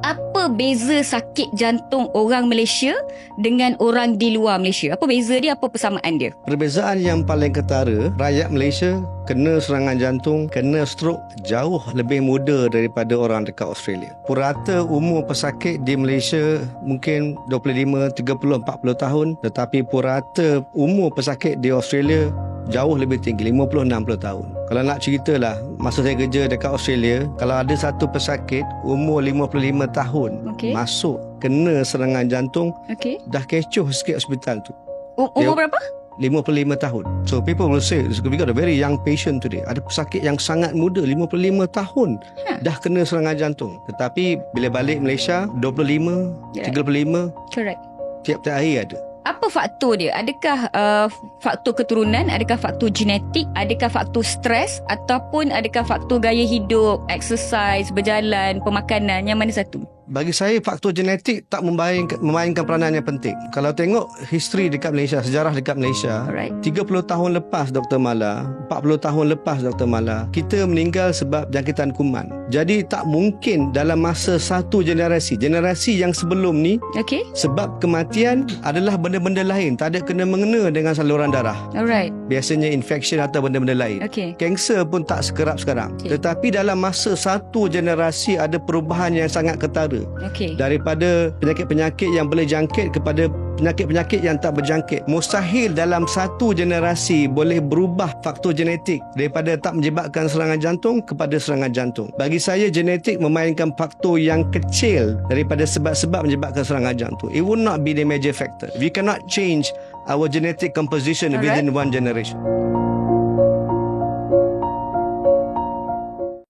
apa beza sakit jantung orang Malaysia dengan orang di luar Malaysia? Apa beza dia? Apa persamaan dia? Perbezaan yang paling ketara, rakyat Malaysia kena serangan jantung, kena stroke jauh lebih muda daripada orang dekat Australia. Purata umur pesakit di Malaysia mungkin 25, 30, 40 tahun tetapi purata umur pesakit di Australia jauh lebih tinggi 50-60 tahun. Kalau nak ceritalah masa saya kerja dekat Australia, kalau ada satu pesakit umur 55 tahun Okey. masuk kena serangan jantung Okey. dah kecoh sikit hospital tu. U- umur Dia- berapa? 55 tahun. So people will say we got a very young patient today. Ada pesakit yang sangat muda 55 tahun Ha. dah kena serangan jantung. Tetapi bila balik Malaysia 25, Yeah. 35 Correct. tiap-tiap hari ada. Apa faktor dia? Adakah uh, faktor keturunan? Adakah faktor genetik? Adakah faktor stres? Ataupun adakah faktor gaya hidup, exercise, berjalan, pemakanan? Yang mana satu? Bagi saya faktor genetik tak memainkan, memainkan peranan yang penting. Kalau tengok history dekat Malaysia, sejarah dekat Malaysia, Alright. 30 tahun lepas Dr. Mala, 40 tahun lepas Dr. Mala, kita meninggal sebab jangkitan kuman. Jadi tak mungkin dalam masa satu generasi, generasi yang sebelum ni Okay. Sebab kematian adalah benda-benda lain. Tak ada kena-mengena dengan saluran darah. Alright. Biasanya infection atau benda-benda lain. Okay. Kanser pun tak sekerap sekarang. Okey. Tetapi dalam masa satu generasi ada perubahan yang sangat ketara. Okay. Daripada penyakit-penyakit yang boleh jangkit kepada penyakit-penyakit yang tak berjangkit. Mustahil dalam satu generasi boleh berubah faktor genetik daripada tak menyebabkan serangan jantung kepada serangan jantung. Bagi saya genetik memainkan faktor yang kecil daripada sebab-sebab menyebabkan serangan jantung. It would not be the major factor. We cannot change our genetic composition Alright. within one generation.